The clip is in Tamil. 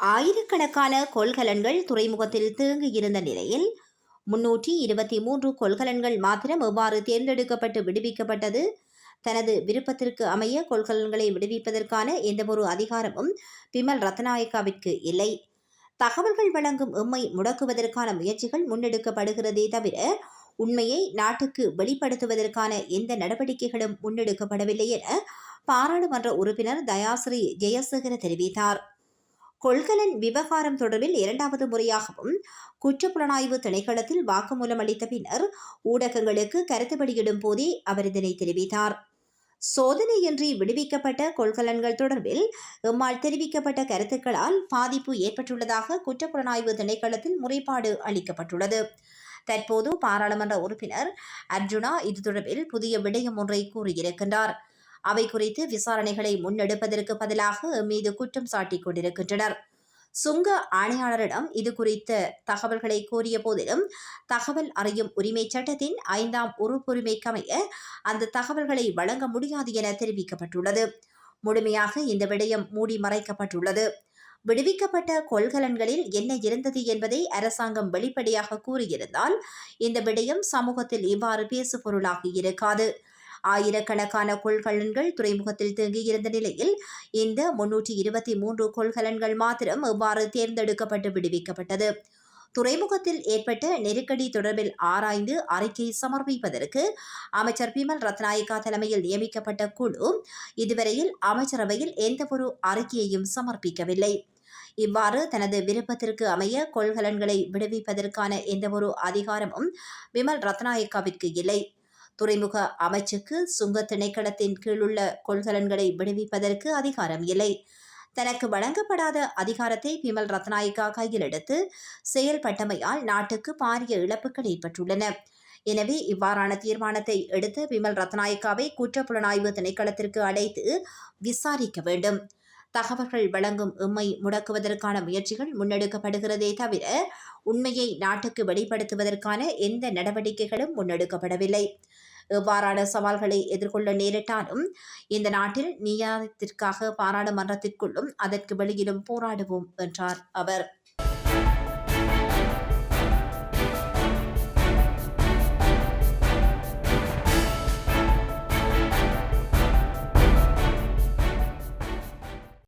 ஆயிரக்கணக்கான கொள்கலன்கள் துறைமுகத்தில் தேங்கியிருந்த நிலையில் முன்னூற்றி இருபத்தி மூன்று கொள்கலன்கள் மாத்திரம் எவ்வாறு தேர்ந்தெடுக்கப்பட்டு விடுவிக்கப்பட்டது? தனது விருப்பத்திற்கு அமைய கொள்கலன்களை விடுவிப்பதற்கான எந்தவொரு அதிகாரமும் பிமல் ரத்நாயக்காவிற்கு இல்லை. தகவல்கள் வழங்கும் எம்மை முடக்குவதற்கான முயற்சிகள் முன்னெடுக்கப்படுகிறதே தவிர உண்மையை நாட்டுக்கு வெளிப்படுத்துவதற்கான எந்த நடவடிக்கைகளும் முன்னெடுக்கப்படவில்லை என பாராளுமன்ற உறுப்பினர் தயாஸ்ரீ ஜெயசேகர தெரிவித்தார். கொள்கலன் விவகாரம் தொடர்பில் இரண்டாவது முறையாகவும் குற்றப்புலனாய்வு திணைக்களத்தில் வாக்குமூலம் அளித்த பின்னர் ஊடகங்களுக்கு கருத்து வெளியிடும் போதே அவர் இதனை தெரிவித்தார். சோதனையின்றி விடுவிக்கப்பட்ட கொள்கலன்கள் தொடர்பில் எம்மால் தெரிவிக்கப்பட்ட கருத்துக்களால் பாதிப்பு ஏற்பட்டுள்ளதாக குற்றப்புலனாய்வு திணைக்களத்தில் முறைப்பாடு அளிக்கப்பட்டுள்ளது. தற்போது பாராளுமன்ற உறுப்பினர் அர்ஜுனா இது தொடர்பில் புதிய விடயம் ஒன்றை கூறியிருக்கின்றார். அவை குறித்து விசாரணைகளை முன்னெடுப்பதற்கு பதிலாக மீது குற்றம் சாட்டிக் கொண்டிருக்கின்றனர். சுங்க ஆணையாளரிடம் இது குறித்த தகவல்களை கோரிய போதிலும் தகவல் அறியும் உரிமை சட்டத்தின் ஐந்தாம் உறுப்புரிமைக்கமைய அந்த தகவல்களை வழங்க முடியாது என தெரிவிக்கப்பட்டுள்ளது. முழுமையாக இந்த விடயம் மூடி மறைக்கப்பட்டுள்ளது. விடுவிக்கப்பட்ட கொள்கலன்களில் என்ன இருந்தது என்பதை அரசாங்கம் வெளிப்படையாக கூறியிருந்தால் இந்த விடயம் சமூகத்தில் இவ்வாறு பேசு பொருளாகி இருக்காது. ஆயிரக்கணக்கான கொள்கலன்கள் துறைமுகத்தில் தேங்கியிருந்த நிலையில் இந்த முன்னூற்றி இருபத்தி மூன்று கொள்கலன்கள் மாத்திரம் இவ்வாறு தேர்ந்தெடுக்கப்பட்டு விடுவிக்கப்பட்டது. துறைமுகத்தில் ஏற்பட்ட நெருக்கடி தொடர்பில் ஆராய்ந்து அறிக்கை சமர்ப்பிப்பதற்கு அமைச்சர் பிமல் ரத்நாயக்கா தலைமையில் நியமிக்கப்பட்ட குழு இதுவரையில் அமைச்சரவையில் எந்தவொரு அறிக்கையையும் சமர்ப்பிக்கவில்லை. இவ்வாறு தனது விருப்பத்திற்கு அமைய கொள்கலன்களை விடுவிப்பதற்கான எந்தவொரு அதிகாரமும் விமல் ரத்நாயக்காவிற்கு இல்லை. துறைமுக அமைச்சுக்கு சுங்க திணைக்களத்தின் கீழுள்ள கொள்கலன்களை விடுவிப்பதற்கு அதிகாரம் இல்லை. தனக்கு வழங்கப்படாத அதிகாரத்தை பிமல் ரத்நாயக்கா கையில் எடுத்து செயல்பட்டமையால் நாட்டுக்கு பாரிய இழப்புகள் ஏற்பட்டுள்ளன. எனவே இவ்வாறான தீர்மானத்தை எடுத்து விமல் ரத்நாயக்காவை குற்றப்புலனாய்வு திணைக்களத்திற்கு அழைத்து விசாரிக்க வேண்டும். தகவல்கள் வழங்கும் எம்மை முடக்குவதற்கான முயற்சிகள் முன்னெடுக்கப்படுகிறதே தவிர உண்மையை நாட்டுக்கு வெளிப்படுத்துவதற்கான எந்த நடவடிக்கைகளும் முன்னெடுக்கப்படவில்லை. எவ்வாறான சவால்களை எதிர்கொள்ள நேரிட்டாலும் இந்த நாட்டில் நியாயத்திற்காக பாராளுமன்றத்திற்குள்ளும் அதற்கு வெளியிலும் போராடுவோம் என்றார் அவர்.